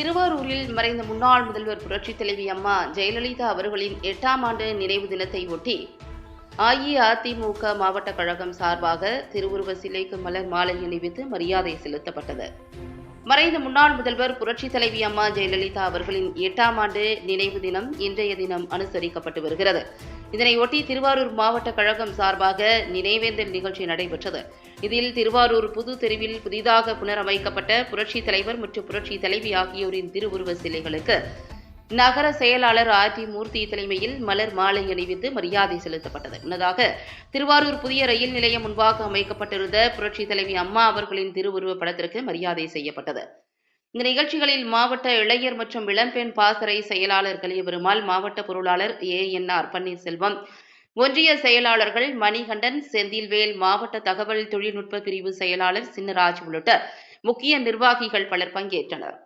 திருவாரூரில் மறைந்த முன்னாள் முதல்வர் புரட்சித் தலைவி அம்மா ஜெயலலிதா அவர்களின் எட்டாம் ஆண்டு நினைவு தினத்தை ஒட்டி அஇஅதிமுக மாவட்ட கழகம் சார்பாக திருவுருவ சிலைக்கு மலர் மாலை அணிவித்து மரியாதை செலுத்தப்பட்டது. மறைந்த முன்னாள் முதல்வர் புரட்சித் தலைவி அம்மா ஜெயலலிதா அவர்களின் எட்டாம் ஆண்டு நினைவு தினம் இன்றைய தினம் அனுசரிக்கப்பட்டு வருகிறது. இதனையொட்டி திருவாரூர் மாவட்ட கழகம் சார்பாக நினைவேந்தல் நிகழ்ச்சி நடைபெற்றது. இதில் திருவாரூர் புது தெருவில் புதிதாக புனரமைக்கப்பட்ட புரட்சித் தலைவர் மற்றும் புரட்சி தலைவி ஆகியோரின் திருவுருவ சிலைகளுக்கு நகர செயலாளர் ஆர் டி மூர்த்தி தலைமையில் மலர் மாலை அணிவித்து மரியாதை செலுத்தப்பட்டது. முன்னதாக திருவாரூர் புதிய ரயில் நிலையம் முன்பாக அமைக்கப்பட்டிருந்த புரட்சி தலைவி அம்மா அவர்களின் திருவுருவ படத்திற்கு மரியாதை செய்யப்பட்டது. இந்த நிகழ்ச்சிகளில் மாவட்ட இளைஞர் மற்றும் இளம்பெண் பாசறை செயலாளர் கலியபெருமாள் மாவட்ட பொருளாளர் ஏ என் ஆர் பன்னீர்செல்வம் ஒன்றிய செயலாளர்கள் மணிகண்டன் செந்தில்வேல் மாவட்ட தகவல் தொழில்நுட்ப பிரிவு செயலாளர் சின்னராஜ் உள்ளிட்ட முக்கிய நிர்வாகிகள் பலர் பங்கேற்றனர்.